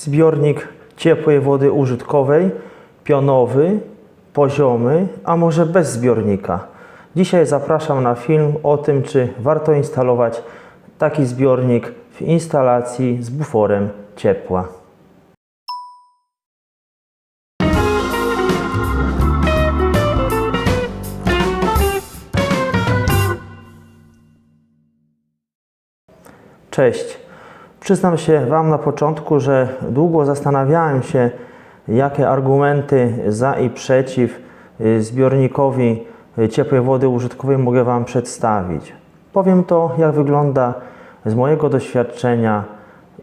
zbiornik ciepłej wody użytkowej, pionowy, poziomy, a może bez zbiornika. Dzisiaj zapraszam na film o tym, czy warto instalować taki zbiornik w instalacji z buforem ciepła. Cześć. Przyznam się Wam na początku, że długo zastanawiałem się, jakie argumenty za i przeciw y, zbiornikowi y, ciepłej wody użytkowej mogę Wam przedstawić. Powiem to, jak wygląda z mojego doświadczenia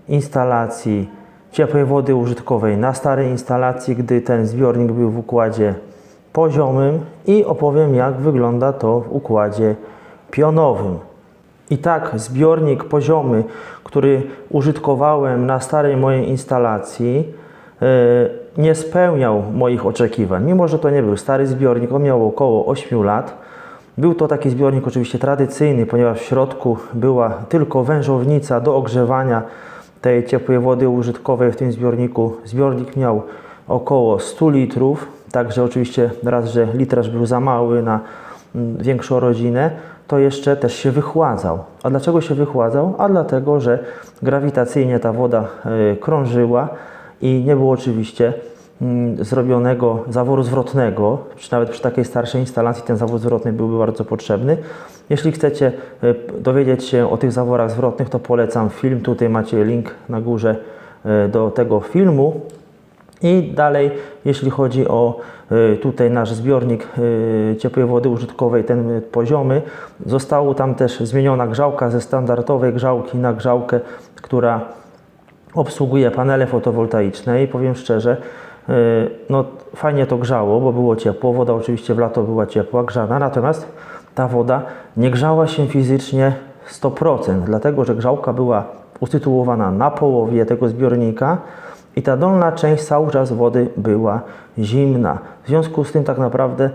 instalacji ciepłej wody użytkowej na starej instalacji, gdy ten zbiornik był w układzie poziomym i opowiem, jak wygląda to w układzie pionowym. I tak zbiornik poziomy, który użytkowałem na starej mojej instalacji, e, nie spełniał moich oczekiwań. Mimo, że to nie był stary zbiornik, on miał około 8 lat. Był to taki zbiornik oczywiście tradycyjny, ponieważ w środku była tylko wężownica do ogrzewania tej ciepłej wody użytkowej w tym zbiorniku. Zbiornik miał około 100 litrów, także oczywiście raz, że litraż był za mały na mm, większą rodzinę, to jeszcze też się wychładzał. A dlaczego się wychładzał? A dlatego, że grawitacyjnie ta woda e, krążyła i nie było oczywiście mm, zrobionego zaworu zwrotnego, czy nawet przy takiej starszej instalacji ten zawór zwrotny byłby bardzo potrzebny. Jeśli chcecie e, dowiedzieć się o tych zaworach zwrotnych, to polecam film. Tutaj macie link na górze e, do tego filmu. I dalej, jeśli chodzi o y, tutaj nasz zbiornik y, ciepłej wody użytkowej, ten y, poziomy, została tam też zmieniona grzałka ze standardowej grzałki na grzałkę, która obsługuje panele fotowoltaiczne. I powiem szczerze, no fajnie to grzało, bo było ciepło, woda oczywiście w lato była ciepła, grzana, natomiast ta woda nie grzała się fizycznie 100%, dlatego że grzałka była usytuowana na połowie tego zbiornika, i ta dolna część cały czas wody była zimna. W związku z tym tak naprawdę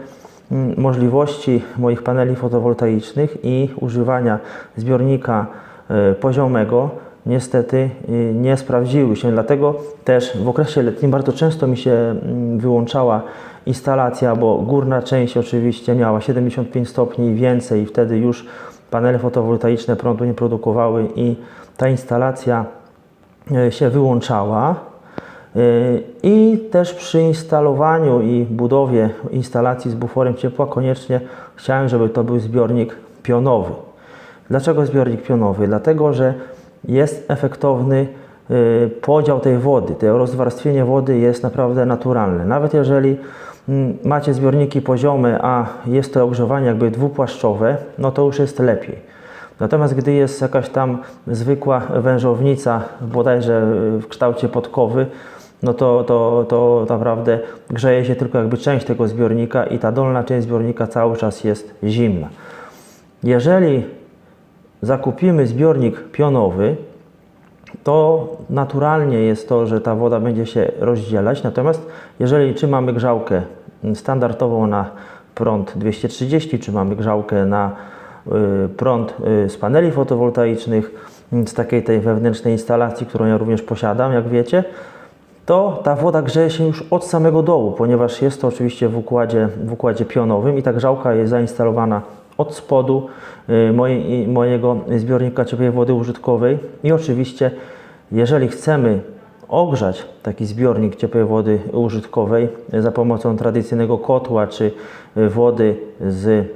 mm, możliwości moich paneli fotowoltaicznych i używania zbiornika e, poziomego niestety e, nie sprawdziły się. Dlatego też w okresie letnim bardzo często mi się mm, wyłączała instalacja, bo górna część oczywiście miała 75 stopni i więcej i wtedy już panele fotowoltaiczne prądu nie produkowały i ta instalacja e, się wyłączała. Y, I też przy instalowaniu i budowie instalacji z buforem ciepła koniecznie chciałem, żeby to był zbiornik pionowy. Dlaczego zbiornik pionowy? Dlatego, że jest efektowny y, podział tej wody. To rozwarstwienie wody jest naprawdę naturalne. Nawet jeżeli mm, macie zbiorniki poziome, a jest to ogrzewanie jakby dwupłaszczowe, no to już jest lepiej. Natomiast gdy jest jakaś tam zwykła wężownica, bodajże w kształcie podkowy, no to, to, to naprawdę grzeje się tylko jakby część tego zbiornika i ta dolna część zbiornika cały czas jest zimna. Jeżeli zakupimy zbiornik pionowy, to naturalnie jest to, że ta woda będzie się rozdzielać. Natomiast jeżeli czy mamy grzałkę standardową na prąd 230, czy mamy grzałkę na y, prąd y, z paneli fotowoltaicznych, z takiej tej wewnętrznej instalacji, którą ja również posiadam, jak wiecie, to ta woda grzeje się już od samego dołu, ponieważ jest to oczywiście w układzie, w układzie pionowym i ta grzałka jest zainstalowana od spodu y, moje, mojego zbiornika ciepłej wody użytkowej. I oczywiście jeżeli chcemy ogrzać taki zbiornik ciepłej wody użytkowej za pomocą tradycyjnego kotła czy wody z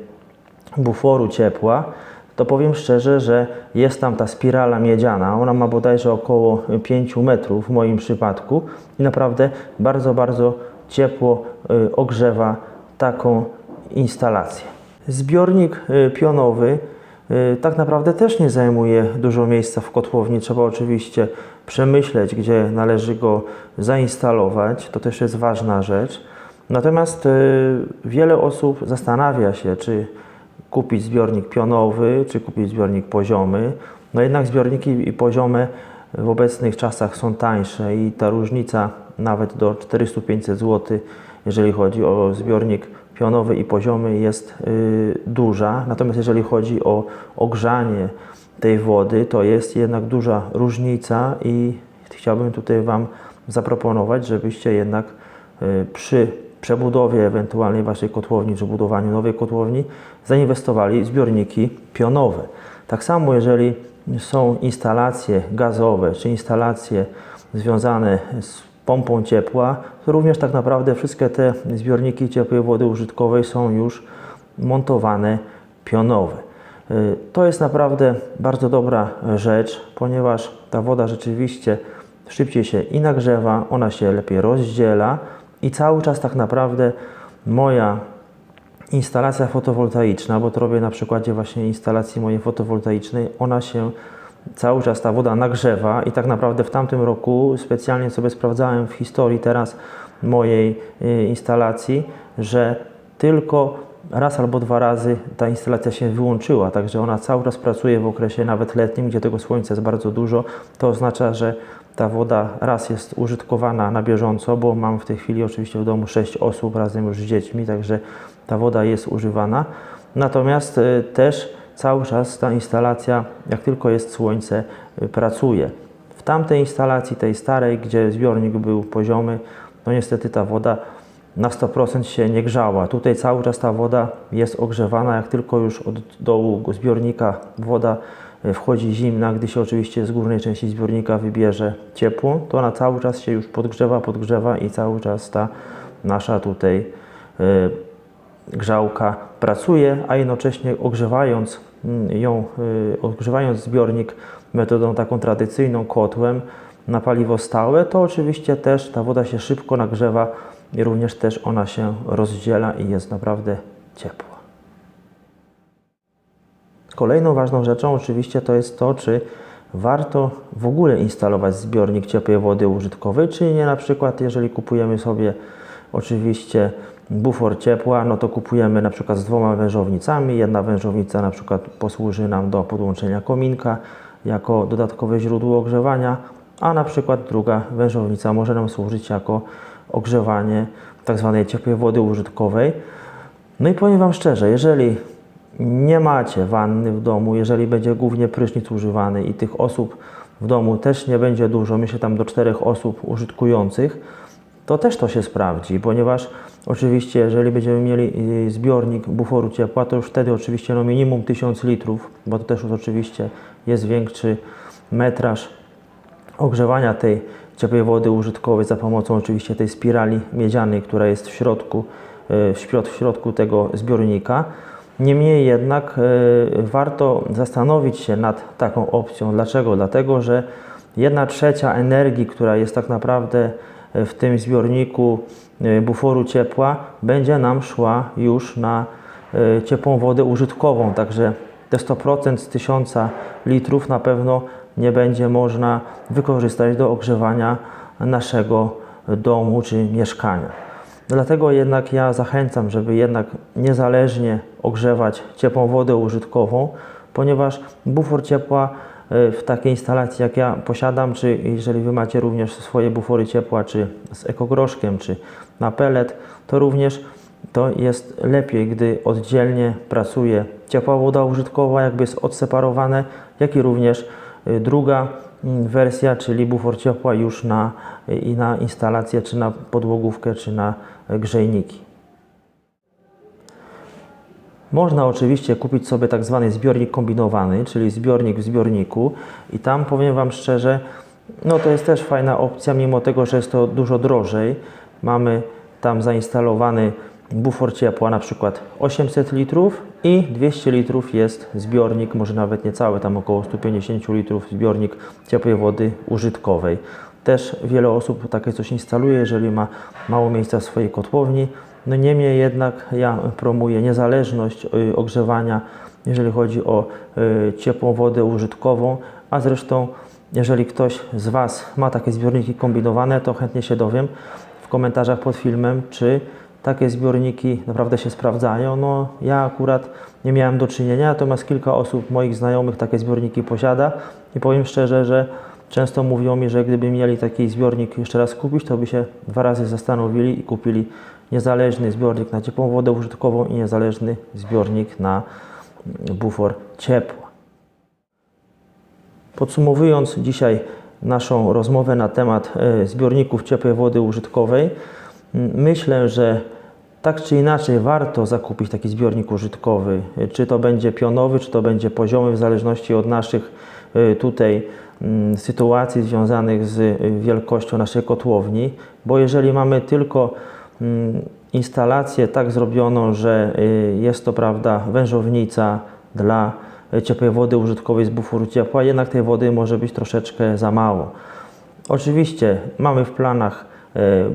buforu ciepła, to powiem szczerze, że jest tam ta spirala miedziana. Ona ma bodajże około 5 metrów w moim przypadku i naprawdę bardzo, bardzo ciepło y, ogrzewa taką instalację. Zbiornik y, pionowy y, tak naprawdę też nie zajmuje dużo miejsca w kotłowni. Trzeba oczywiście przemyśleć, gdzie należy go zainstalować. To też jest ważna rzecz. Natomiast wiele osób zastanawia się, czy kupić zbiornik pionowy, czy kupić zbiornik poziomy. No jednak zbiorniki poziome w obecnych czasach są tańsze i ta różnica nawet do 400-500 zł, jeżeli chodzi o zbiornik pionowy i poziomy jest yy, duża. Natomiast jeżeli chodzi o ogrzanie tej wody, to jest jednak duża różnica i chciałbym tutaj Wam zaproponować, żebyście jednak y, przy przebudowie ewentualnej Waszej kotłowni czy budowaniu nowej kotłowni zainwestowali zbiorniki pionowe. Tak samo jeżeli są instalacje gazowe czy instalacje związane z pompą ciepła, to również tak naprawdę wszystkie te zbiorniki ciepłej wody użytkowej są już montowane pionowe. Y, To jest naprawdę bardzo dobra rzecz, ponieważ ta woda rzeczywiście szybciej się i nagrzewa, ona się lepiej rozdziela i cały czas tak naprawdę moja instalacja fotowoltaiczna, bo to robię na przykładzie właśnie instalacji mojej fotowoltaicznej, ona się cały czas ta woda nagrzewa i tak naprawdę w tamtym roku specjalnie sobie sprawdzałem w historii teraz mojej y, instalacji, że tylko raz albo dwa razy ta instalacja się wyłączyła, także ona cały czas pracuje w okresie nawet letnim, gdzie tego słońca jest bardzo dużo. To oznacza, że ta woda raz jest użytkowana na bieżąco, bo mam w tej chwili oczywiście w domu 6 osób razem już z dziećmi, także ta woda jest używana. Natomiast y, też cały czas ta instalacja, jak tylko jest słońce, y, pracuje. W tamtej instalacji, tej starej, gdzie zbiornik był poziomy, no niestety ta woda na 100% się nie grzała. Tutaj cały czas ta woda jest ogrzewana, jak tylko już od dołu zbiornika woda wchodzi zimna, gdy się oczywiście z górnej części zbiornika wybierze ciepło, to ona cały czas się już podgrzewa, podgrzewa i cały czas ta nasza tutaj y, grzałka pracuje, a jednocześnie ogrzewając mm, ją, y, ogrzewając zbiornik metodą taką tradycyjną kotłem na paliwo stałe, to oczywiście też ta woda się szybko nagrzewa i również też ona się rozdziela i jest naprawdę ciepła. Kolejną ważną rzeczą oczywiście to jest to, czy warto w ogóle instalować zbiornik ciepłej wody użytkowej, czy nie na przykład jeżeli kupujemy sobie oczywiście bufor ciepła, no to kupujemy na przykład z dwoma wężownicami. Jedna wężownica na przykład posłuży nam do podłączenia kominka jako dodatkowe źródło ogrzewania, a na przykład druga wężownica może nam służyć jako ogrzewanie tak zwanej ciepłej wody użytkowej. No i powiem Wam szczerze, jeżeli nie macie wanny w domu, jeżeli będzie głównie prysznic używany i tych osób w domu też nie będzie dużo, myślę tam do czterech osób użytkujących, to też to się sprawdzi, ponieważ oczywiście jeżeli będziemy mieli y, zbiornik buforu ciepła, to już wtedy oczywiście no minimum 1000 litrów, bo to też już oczywiście jest większy metraż ogrzewania tej ciepłej wody użytkowej za pomocą oczywiście tej spirali miedzianej, która jest w środku, y, w środ- w środku tego zbiornika. Niemniej jednak y, warto zastanowić się nad taką opcją. Dlaczego? Dlatego, że jedna trzecia energii, która jest tak naprawdę w tym zbiorniku y, buforu ciepła, będzie nam szła już na ciepłą wodę użytkową. Także te 100% z 1000 litrów na pewno nie będzie można wykorzystać do ogrzewania naszego domu czy mieszkania. Dlatego jednak ja zachęcam, żeby jednak niezależnie ogrzewać ciepłą wodę użytkową, ponieważ bufor ciepła y, w takiej instalacji jak ja posiadam, czy jeżeli Wy macie również swoje bufory ciepła, czy z ekogroszkiem, czy na pelet, to również to jest lepiej, gdy oddzielnie pracuje ciepła woda użytkowa, jakby jest odseparowane, jak i również y, druga mm, wersja, czyli bufor ciepła już na, i na instalację, czy na podłogówkę, czy na y, grzejniki. Można oczywiście kupić sobie tak zwany zbiornik kombinowany, czyli zbiornik w zbiorniku i tam powiem Wam szczerze, no to jest też fajna opcja, mimo tego, że jest to dużo drożej. Mamy tam zainstalowany bufor ciepła, na przykład 800 litrów i 200 litrów jest zbiornik, może nawet niecały, tam około 150 litrów zbiornik ciepłej wody użytkowej. Też wiele osób takie coś instaluje, jeżeli ma mało miejsca w swojej kotłowni. No niemniej jednak ja promuję niezależność y, ogrzewania, jeżeli chodzi o y, ciepłą wodę użytkową, a zresztą jeżeli ktoś z Was ma takie zbiorniki kombinowane, to chętnie się dowiem w komentarzach pod filmem, czy takie zbiorniki naprawdę się sprawdzają. No ja akurat nie miałem do czynienia, natomiast kilka osób moich znajomych takie zbiorniki posiada i powiem szczerze, że często mówią mi, że gdyby mieli taki zbiornik jeszcze raz kupić, to by się dwa razy zastanowili i kupili niezależny zbiornik na ciepłą wodę użytkową i niezależny zbiornik na mm, bufor ciepła. Podsumowując dzisiaj naszą rozmowę na temat e, zbiorników ciepłej wody użytkowej. Myślę, że tak czy inaczej warto zakupić taki zbiornik użytkowy. E, Czy to będzie pionowy, czy to będzie poziomy, w zależności od naszych tutaj mm, sytuacji związanych z e, wielkością naszej kotłowni, bo jeżeli mamy tylko mm, instalację tak zrobioną, że y, jest to prawda wężownica dla y, ciepłej wody użytkowej z bufuru ciepła, jednak tej wody może być troszeczkę za mało. Oczywiście mamy w planach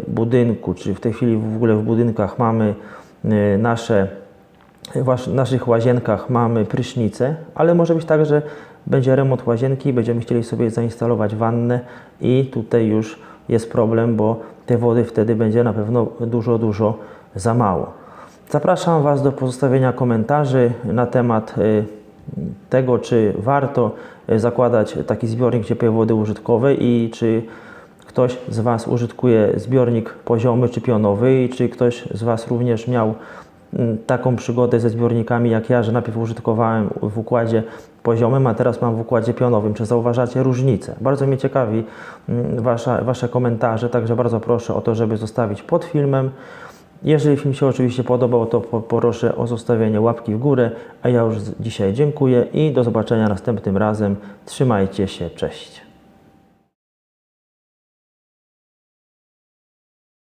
budynku, czy w tej chwili w ogóle w budynkach mamy nasze, w naszych łazienkach mamy prysznice, ale może być tak, że będzie remont łazienki będziemy chcieli sobie zainstalować wannę i tutaj już jest problem, bo tej wody wtedy będzie na pewno dużo, dużo za mało. Zapraszam Was do pozostawienia komentarzy na temat y, tego, czy warto y, zakładać taki zbiornik ciepłej wody użytkowej i czy ktoś z Was użytkuje zbiornik poziomy czy pionowy i czy ktoś z Was również miał taką przygodę ze zbiornikami jak ja, że najpierw użytkowałem w układzie poziomym, a teraz mam w układzie pionowym. Czy zauważacie różnicę? Bardzo mnie ciekawi mm, wasza, Wasze komentarze, także bardzo proszę o to, żeby zostawić pod filmem. Jeżeli film się oczywiście podobał, to proszę o zostawienie łapki w górę, a ja już dzisiaj dziękuję i do zobaczenia następnym razem. Trzymajcie się, cześć.